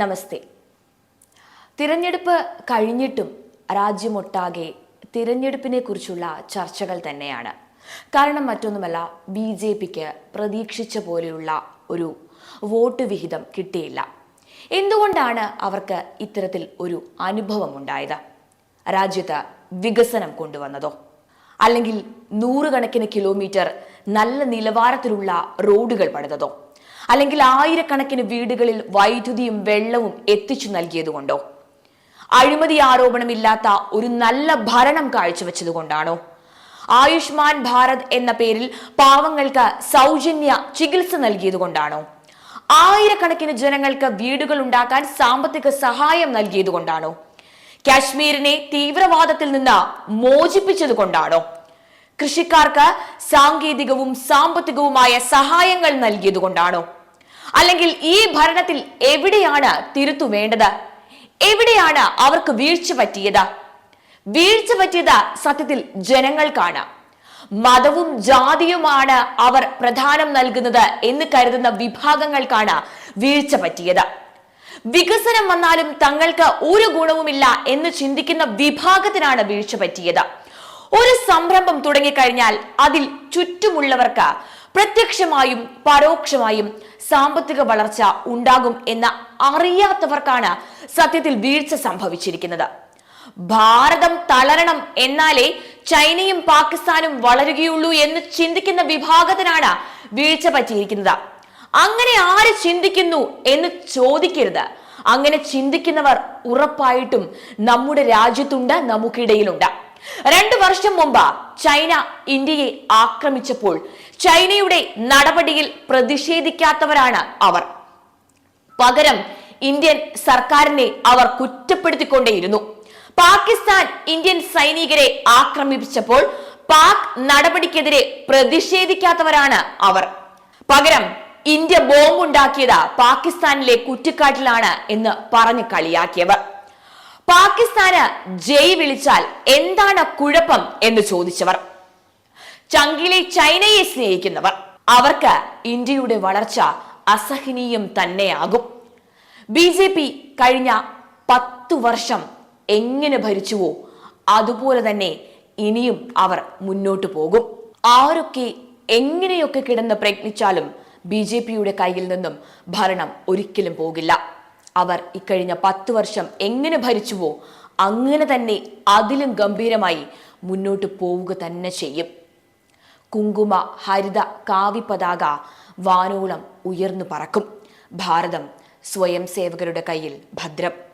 നമസ്തേ. തിരഞ്ഞെടുപ്പ് കഴിഞ്ഞിട്ടും രാജ്യമൊട്ടാകെ തിരഞ്ഞെടുപ്പിനെ കുറിച്ചുള്ള ചർച്ചകൾ തന്നെയാണ്. കാരണം മറ്റൊന്നുമല്ല ബി ജെ പിക്ക് പ്രതീക്ഷിച്ച പോലെയുള്ള ഒരു വോട്ട് വിഹിതം കിട്ടിയില്ല. എന്തുകൊണ്ടാണ് അവർക്ക് ഇത്തരത്തിൽ ഒരു അനുഭവം ഉണ്ടായത് രാജ്യത്ത് വികസനം കൊണ്ടുവന്നതോ? അല്ലെങ്കിൽ നൂറുകണക്കിന് കിലോമീറ്റർ നല്ല നിലവാരത്തിലുള്ള റോഡുകൾ പണിതതോ? അല്ലെങ്കിൽ ആയിരക്കണക്കിന് വീടുകളിൽ വൈദ്യുതിയും വെള്ളവും എത്തിച്ചു നൽകിയതുകൊണ്ടോ? അഴിമതി ആരോപണമില്ലാത്ത ഒരു നല്ല ഭരണം കാഴ്ചവെച്ചതുകൊണ്ടാണോ? ആയുഷ്മാൻ ഭാരത് എന്ന പേരിൽ പാവങ്ങൾക്ക് സൗജന്യ ചികിത്സ നൽകിയതുകൊണ്ടാണോ? ആയിരക്കണക്കിന് ജനങ്ങൾക്ക് വീടുകൾ ഉണ്ടാക്കാൻ സാമ്പത്തിക സഹായം നൽകിയതുകൊണ്ടാണോ? കാശ്മീരിനെ തീവ്രവാദത്തിൽ നിന്ന് മോചിപ്പിച്ചത് കൊണ്ടാണോ കൃഷിക്കാർക്ക് സാങ്കേതികവും സാമ്പത്തികവുമായ സഹായങ്ങൾ നൽകിയതുകൊണ്ടാണോ? അല്ലെങ്കിൽ ഈ ഭരണത്തിൽ എവിടെയാണ് തിരുത്തു വേണ്ടത്? എവിടെയാണ് അവർക്ക് വീഴ്ച പറ്റിയത്? വീഴ്ച പറ്റിയത് സത്യത്തിൽ ജനങ്ങൾക്കാണ്. മതവും ജാതിയുമാണ് അവർ പ്രധാനം നൽകുന്നത് എന്ന് കരുതുന്ന വിഭാഗങ്ങൾക്കാണ് വീഴ്ച പറ്റിയത്. വികസനം വന്നാലും തങ്ങൾക്ക് ഒരു ഗുണവുമില്ല എന്ന് ചിന്തിക്കുന്ന വിഭാഗത്തിനാണ് വീഴ്ച പറ്റിയത്. ഒരു സംരംഭം തുടങ്ങിക്കഴിഞ്ഞാൽ അതിൽ ചുറ്റുമുള്ളവർക്ക് പ്രത്യക്ഷമായും പരോക്ഷമായും സാമ്പത്തിക വളർച്ച ഉണ്ടാകും എന്ന് അറിയാത്തവർക്കാണ് സത്യത്തിൽ വീഴ്ച സംഭവിച്ചിരിക്കുന്നത്. ഭാരതം തളരണം എന്നാലേ ചൈനയും പാകിസ്ഥാനും വളരുകയുള്ളൂ എന്ന് ചിന്തിക്കുന്ന വിഭാഗത്തിനാണ് വീഴ്ച പറ്റിയിരിക്കുന്നത്. അങ്ങനെ ആര് ചിന്തിക്കുന്നു എന്ന് ചോദിക്കരുത്. അങ്ങനെ ചിന്തിക്കുന്നവർ ഉറപ്പായിട്ടും നമ്മുടെ രാജ്യത്തുണ്ട് നമുക്കിടയിലുണ്ട്. രണ്ടു വർഷം മുമ്പ് ചൈന ഇന്ത്യയെ ആക്രമിച്ചപ്പോൾ ചൈനയുടെ നടപടിയിൽ പ്രതിഷേധിക്കാത്തവരാണ് അവർ. പകരം ഇന്ത്യൻ സർക്കാരിനെ അവർ കുറ്റപ്പെടുത്തിക്കൊണ്ടേയിരുന്നു. പാകിസ്ഥാൻ ഇന്ത്യൻ സൈനികരെ ആക്രമിപ്പിച്ചപ്പോൾ പാക് നടപടിക്കെതിരെ പ്രതിഷേധിക്കാത്തവരാണ് അവർ. പകരം ഇന്ത്യ ബോംബ് ഉണ്ടാക്കിയത് പാകിസ്ഥാനിലെ കുറ്റിക്കാട്ടിലാണ് എന്ന് പറഞ്ഞു കളിയാക്കിയവർ. പാകിസ്ഥാന് ജയ് വിളിച്ചാൽ എന്താണ് കുഴപ്പം എന്ന് ചോദിച്ചവർ. ചങ്കിലെ ചൈനയെ സ്നേഹിക്കുന്നവർ. അവർക്ക് ഇന്ത്യയുടെ വളർച്ച അസഹനീയം തന്നെയാകും. ബി ജെ പി കഴിഞ്ഞ പത്തു വർഷം എങ്ങനെ ഭരിച്ചുവോ അതുപോലെ തന്നെ ഇനിയും അവർ മുന്നോട്ടു പോകും. ആരൊക്കെ എങ്ങനെയൊക്കെ കിടന്ന് പ്രയത്നിച്ചാലും ബി ജെ പിയുടെ കയ്യിൽ നിന്നും ഭരണം ഒരിക്കലും പോകില്ല. അവർ ഇക്കഴിഞ്ഞ പത്തു വർഷം എങ്ങനെ ഭരിച്ചുവോ അങ്ങനെ തന്നെ അതിലും ഗംഭീരമായി മുന്നോട്ട് പോവുക തന്നെ ചെയ്യും. കുങ്കുമ ഹരിത കാവി പതാക വാനോളം ഉയർന്നു പറക്കും. ഭാരതം സ്വയം സേവകരുടെ കയ്യിൽ ഭദ്രം.